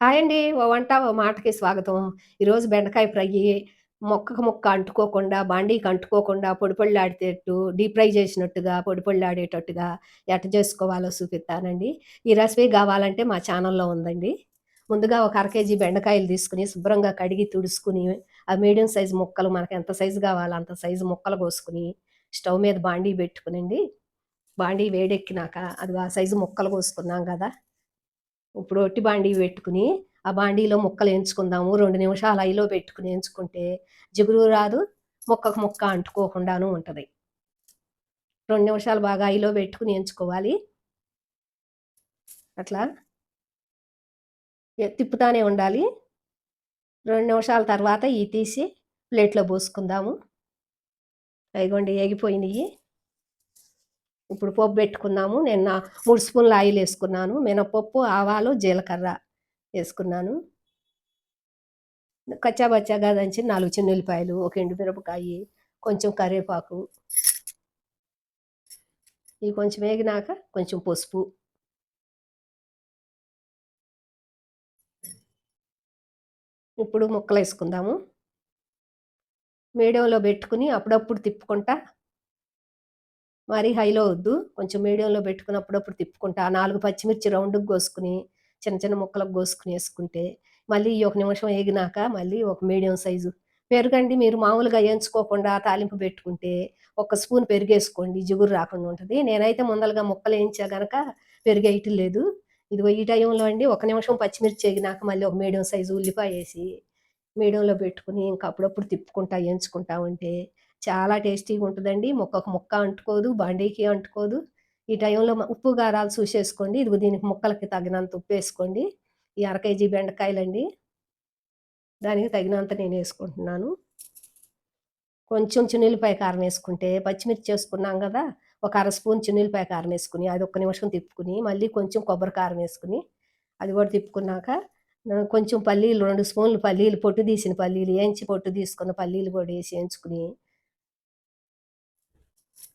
Hi అండి. ఓ వంట, ఓ మాటకి స్వాగతం. ఈరోజు బెండకాయ ఫ్రై మొక్కకు ముక్క అంటుకోకుండా, బాండీకి అంటుకోకుండా పొడి పొడిలాడేటట్టు, డీప్ ఫ్రై చేసినట్టుగా, పొడి పొడిలాడేటట్టుగా ఎట్ట చేసుకోవాలో చూపిస్తానండి ఈ రెసిపీ కావాలంటే మా ఛానల్‌లో ఉందండి. ముందుగా ఒక అర కేజీ బెండకాయలు తీసుకొని, శుభ్రంగా కడిగి, తుడుచుకుని ఆ మీడియం సైజు ముక్కలు మనకు ఎంత సైజు కావాలో అంత సైజు ముక్కలు కోసుకుని స్టవ్ మీద బాండీ పెట్టుకునండి బాండీ వేడెక్కినాక, అది ఆ సైజు ముక్కలు కోసుకున్నాం కదా ఇప్పుడు ఒట్టి బాండీ పెట్టుకుని, ఆ బాండీలో ముక్కలు ఎంచుకుందాము. రెండు నిమిషాలు అయిలో పెట్టుకుని ఎంచుకుంటే, జిగురు రాదు, ముక్కకు ముక్క అంటుకోకుండాను ఉంటుంది రెండు నిమిషాలు బాగా అయిలో పెట్టుకుని ఎంచుకోవాలి. అట్లా. తిప్పుతానే ఉండాలి. రెండు నిమిషాల తర్వాత ఇవి తీసి ప్లేట్‌లో పోసుకుందాము. అయిగోండి ఏగిపోయినియి. ఇప్పుడు పప్పు పెట్టుకున్నాము నేను మూడు 3 ఆయిల్ వేసుకున్నాను మినపప్పు, ఆవాలు, జీలకర్ర వేసుకున్నాను కచ్చా దంచి నాలుగు 4 చిన్నుల్లిపాయలు, ఒక ఎండుమిరపకాయి, కొంచెం కరివేపాకు. ఇవి కొంచెం వేగినాక కొంచెం పసుపు. ఇప్పుడు ముక్కలు వేసుకుందాము మీడియంలో పెట్టుకొని అప్పుడప్పుడు తిప్పుకుంటా మరీ హైలో వద్దు. కొంచెం మీడియంలో పెట్టుకొని అప్పుడప్పుడు తిప్పుకుంటా, నాలుగు పచ్చిమిర్చి రౌండ్కి కోసుకుని చిన్న చిన్న ముక్కలకు కోసుకుని వేసుకుంటే మళ్ళీ ఒక నిమిషం వేగినాక మళ్ళీ ఒక మీడియం సైజు పెరుగండి మీరు మామూలుగా ఎంచుకోకుండా తాలింపు పెట్టుకుంటే, ఒక స్పూన్ పెరిగేసుకోండి జిగురు రాకుండా ఉంటుంది నేనైతే ముందరగా ముక్కలు వేయించా గనక పెరిగేయటం లేదు. ఇదిగో ఈ టైంలో అండి ఒక నిమిషం పచ్చిమిర్చి వేగినాక మళ్ళీ ఒక మీడియం సైజు ఉల్లిపాయ వేసి మీడియంలో పెట్టుకుని ఇంకా అప్పుడప్పుడు తిప్పుకుంటా, ఎంచుకుంటా ఉంటే చాలా టేస్టీగా ఉంటుందండి ముక్కకు ముక్క అంటుకోదు, బండికి అంటుకోదు. ఈ టైంలో ఉప్పు, కారాలు చూసేసుకోండి. ఇదిగో దీనికి ముక్కలకి తగినంత ఉప్పు వేసుకోండి ఈ అర కేజీ బెండకాయలండి. దానికి తగినంత నేను వేసుకుంటున్నాను కొంచెం చిన్నుల్లిపాయ కారం వేసుకుంటే పచ్చిమిర్చి చేసుకున్నాం కదా ఒక అర స్పూన్ చున్నీలపాయ కారం అది ఒక్క నిమిషం తిప్పుకుని మళ్ళీ కొంచెం కొబ్బరి కారం వేసుకుని అది కూడా తిప్పుకున్నాక, కొంచెం పల్లీలు రెండు స్పూన్లు పల్లీలు పొట్టు తీసిన పల్లీలు, ఏంచి పొట్టు తీసుకున్న పల్లీలు కూడా వేసి వేయించుకుని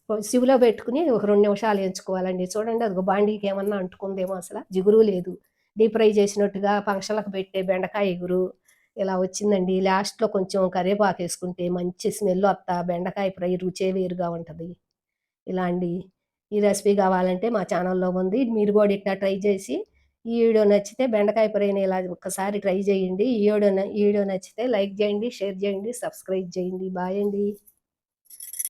సిమ్‌లో పెట్టుకొని ఒక రెండు నిమిషాలు ఎంచుకోవాలండి. చూడండి అది బాండీకి ఏమన్నా అంటుకుందేమో అసలు జిగురు లేదు. డీప్ ఫ్రై చేసినట్టుగా ఫంక్షన్‌లకు పెట్టే బెండకాయ ఎగురు ఇలా వచ్చిందండి. లాస్ట్‌లో కొంచెం కరివేపాకేసుకుంటే మంచి స్మెల్ వస్తా బెండకాయ ఫ్రై రుచే వేరుగా ఉంటుంది ఇలా అండి. ఈ రెసిపీ కావాలంటే మా ఛానల్‌లో ఉంది. మీరు కూడా ఇట్లా ట్రై చేసి, ఈ వీడియో నచ్చితే బెండకాయ ఫ్రైని ఇలా ఒక్కసారి ట్రై చేయండి. ఈ వీడియో ఈ వీడియో నచ్చితే లైక్ చేయండి, షేర్ చేయండి, సబ్స్క్రైబ్ చేయండి. బాయ్ అండి.